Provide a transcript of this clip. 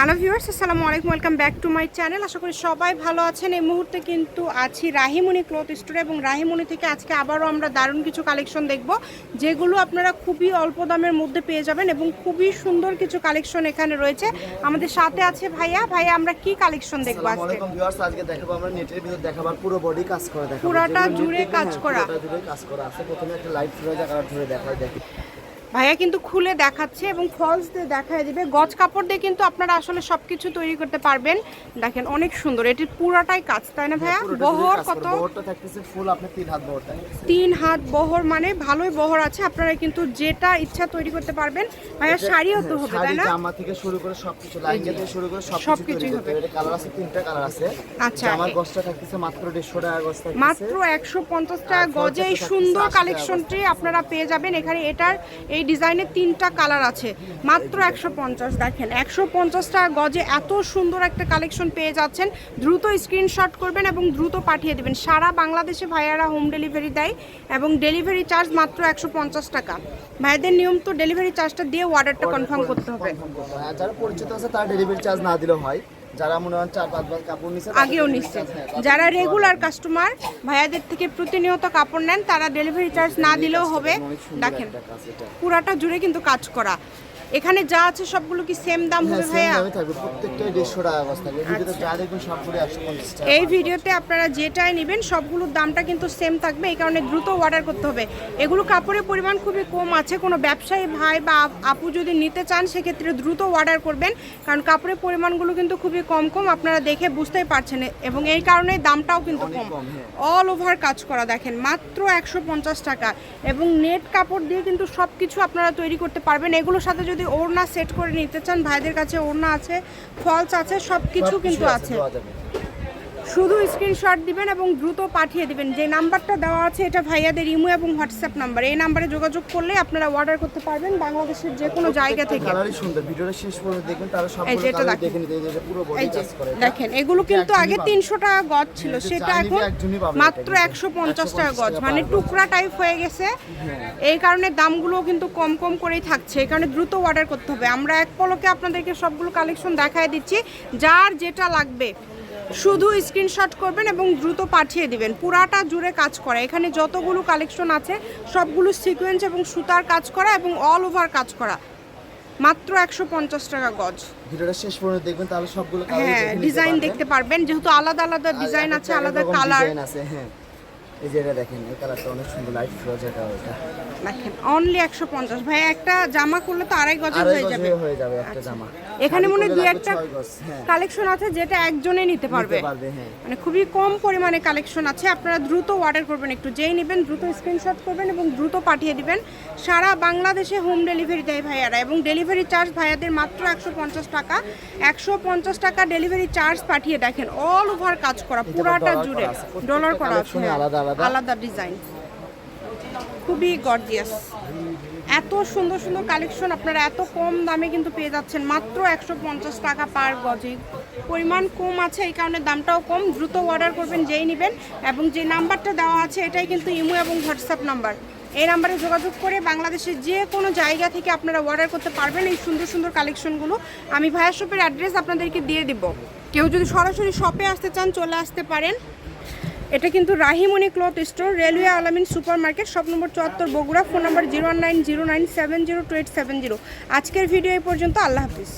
Hello viewers আসসালামু আলাইকুম welcome back to my channel. আশা করি সবাই ভালো আছেন। এই মুহূর্তে কিন্তু আছি রাহিমণি ক্লথ স্টোরে এবং রাহিমণি থেকে আজকে আবারও আমরা দারুণ কিছু কালেকশন দেখব যেগুলো আপনারা খুবই অল্প দামের মধ্যে পেয়ে যাবেন এবং খুবই সুন্দর কিছু কালেকশন এখানে রয়েছে। আমাদের সাথে আছে ভাইয়া। ভাইয়া আমরা কি কালেকশন দেখব আজকে? ভিউয়ার্স আজকে দেখাবো আমরা নেটের ভিতর দেখাবার পুরো বডি কাজ করা দেখাবো। পুরাটা জুড়ে কাজ হ্যাঁ, করা। পুরোটা জুড়ে কাজ করা। আছে প্রথমে একটা লাইট ধরে দেখায় দেখি। ভাইয়া কিন্তু খুলে দেখাচ্ছে এবং ফলস দিয়ে দেখায় দিবে। গজ কাপড় দিয়ে কিন্তু আপনারা আসলে সব কিছু তৈরি করতে পারবেন। দেখেন অনেক সুন্দর। এটির পুরাটাই কাজ তাই না ভাইয়া? বহর কত? তিন হাত বহর মানে ভালোই বহর আছে। আপনারা কিন্তু যেটা ইচ্ছা তৈরি করতে পারবেন। ভাইয়া শাড়িও তো হ্যাঁ, হবে তাই না? জামা থেকে শুরু করে সবকিছু লাইনটা থেকে শুরু করে সবকিছু হবে। এটা কালার আছে তিনটা কালার আছে। আচ্ছা, থাকতেছে মাত্র 150 টাকা থাকতেছে। মাত্র একশো পঞ্চাশ টাকা গজে এই সুন্দর থাকতেছে 80 টাকা কালেকশনটি আপনারা পেয়ে যাবেন। এখানে এটার এই ডিজাইনের তিনটা কালার আছে মাত্র একশো পঞ্চাশ দেখেন। একশো পঞ্চাশ টাকা গজে এত সুন্দর একটা কালেকশন পেয়ে যাচ্ছেন। দ্রুত স্ক্রিনশট করবেন এবং দ্রুত পাঠিয়ে দেবেন। সারা বাংলাদেশে ভাইয়ারা হোম ডেলিভারি দেয় এবং ডেলিভারি চার্জ মাত্র একশো পঞ্চাশ টাকা। ভাইদের নিয়ম তো ডেলিভারি চার্জটা দিয়ে অর্ডারটা কনফার্ম করতে হবে। যারা পরিচিত আছে তারা ডেলিভারি চার্জ না দিলেও হয়। যারা মনে হয় চার কাপড় নিচ্ছে আগেও নিচ্ছে যারা রেগুলার কাস্টমার ভাইয়াদের থেকে প্রতিনিয়ত কাপড় নেন তারা ডেলিভারি চার্জ না দিলেও হবে। দেখেন। পুরাটা জুড়ে কিন্তু কাজ করা। এখানে যা আছে সবগুলো কি সেম দাম হ্যাঁ, হবে ভাইয়া। প্রত্যেকটাই 150 টাকা গজ থাকবে। ভিডিওতে যা দেখবেন সবগুলো 150 টাকা। এই ভিডিওতে আপনারা যেটাই নেবেন সবগুলোর দামটা কিন্তু সেম থাকবে। এই কারণে দ্রুত অর্ডার করতে হবে। এগুলো কাপড়ের পরিমাণ খুবই কম আছে। কোনো ব্যবসায়ী ভাই বা আপু যদি নিতে চান সেক্ষেত্রে দ্রুত অর্ডার করবেন। কারণ কাপড়ের পরিমাণগুলো কিন্তু খুবই কম কম আপনারা দেখে বুঝতেই পারছেন। এবং এই কারণে দামটাও কিন্তু কম। হ্যাঁ। অল ওভার কাজ করা দেখেন। মাত্র একশো পঞ্চাশ টাকা। এবং নেট কাপড় দিয়ে কিন্তু সব কিছু আপনারা তৈরি করতে পারবেন। এগুলোর সাথে যদি ওড়না সেট করে নিতে চান ভাইদের কাছে ওড়না আছে ফলস আছে সব কিছু কিন্তু আছে। শুধু স্ক্রিনশট দিবেন এবং দ্রুত পাঠিয়ে দিবেন। যে নাম্বারটা দেওয়া আছে এটা ভাইয়াদের ইমো এবং হোয়াটসঅ্যাপ নাম্বার। এই নাম্বারে যোগাযোগ করলে আপনারা অর্ডার করতে পারবেন বাংলাদেশের যে কোনো জায়গা থেকে। কালারই সুন্দর। ভিডিওটা শেষ পর্যন্ত দেখবেন তারা এই সবগুলো যে এটা কালার দেখেন। দেখে নিতে যে পুরো বডি কাজ করে দেখেন এগুলো কিন্তু আগে পাবে। তিনশো টাকা গজ ছিল। হ্যাঁ, সেটা এখন মাত্র এটা। একশো পঞ্চাশ টাকা গজ। মানে টুকরা টাইপ হয়ে গেছে। এই কারণে দামগুলো কিন্তু কম কম করেই থাকছে। এই কারণে দ্রুত অর্ডার করতে হবে। আমরা এক পলকে আপনাদেরকে সবগুলো কালেকশন দেখায় দিচ্ছি। যার যেটা লাগবে শুধু স্ক্রিনশট করবেন এবং দ্রুত পাঠিয়ে দিবেন। পুরাটা জুড়ে কাজ করা। এখানে যতগুলো কালেকশন আছে সবগুলো সিকোয়েন্স এবং সুতার কাজ করা এবং অল ওভার কাজ করা। মাত্র একশো পঞ্চাশ টাকা গজ। ভিডিওটা শেষ পর্যন্ত দেখবেন তাহলে সবগুলো হ্যাঁ ডিজাইন দেখতে পারবেন। যেহেতু আলাদা আলাদা ডিজাইন আছে আলাদা কালার আছে হ্যাঁ। এই যে এটা দেখেন এই কালারটা অনেক সুন্দর লাইট ফিরোজা কালার এটা দেখেন অনলি একশো পঞ্চাশ। ভাই একটা জামা করলে তো আড়াই আড়াই হয়ে গজ যাবে। হয়ে যাবে একটা জামা। এখানে মনে দুই একটা গজ, হ্যাঁ। কালেকশন আছে যেটা একজনে নিতে পারবে। হ্যাঁ। মানে খুবই কম পরিমাণে কালেকশন আছে। আপনারা দ্রুত অর্ডার করবেন একটু। যেই নেবেন দ্রুত স্ক্রিনশট করবেন এবং দ্রুত পাঠিয়ে দিবেন। সারা বাংলাদেশে হোম ডেলিভারি দেয় ভাইয়ারা এবং ডেলিভারি চার্জ ভাইয়াদের মাত্র একশো পঞ্চাশ টাকা। একশো পঞ্চাশ টাকা ডেলিভারি চার্জ পাঠিয়ে দেখেন। অল ওভার কাজ করা পুরাটা জুড়ে। ডলার করা আছে হ্যাঁ। আলাদা আলাদা। আলাদা ডিজাইন। খুবই গর্জিয়াস এত সুন্দর সুন্দর কালেকশন আপনারা এত কম দামে কিন্তু পেয়ে যাচ্ছেন। মাত্র একশো পঞ্চাশ টাকা পার গজে। পরিমাণ কম আছে, এই কারণে দামটাও কম। দ্রুত অর্ডার করবেন, যেই নেবেন। এবং যে নাম্বারটা দেওয়া আছে, এটাই কিন্তু ইমো এবং হোয়াটসঅ্যাপ নাম্বার এই নাম্বারে যোগাযোগ করে বাংলাদেশের যে কোনো জায়গা থেকে আপনারা অর্ডার করতে পারবেন এই সুন্দর সুন্দর কালেকশনগুলো আমি ভাইয়া শপের অ্যাড্রেস আপনাদেরকে দিয়ে দিব। কেউ যদি সরাসরি শপে আসতে চান, চলে আসতে পারেন। এটা কিন্তু Rahimoni cloth store, railway Alamin super market shop number চুয়াত্তর, Bogura, phone number zero nine zero nine seven zero seven zero. আজকের ভিডিও এই পর্যন্ত, আল্লাহ হাফিজ।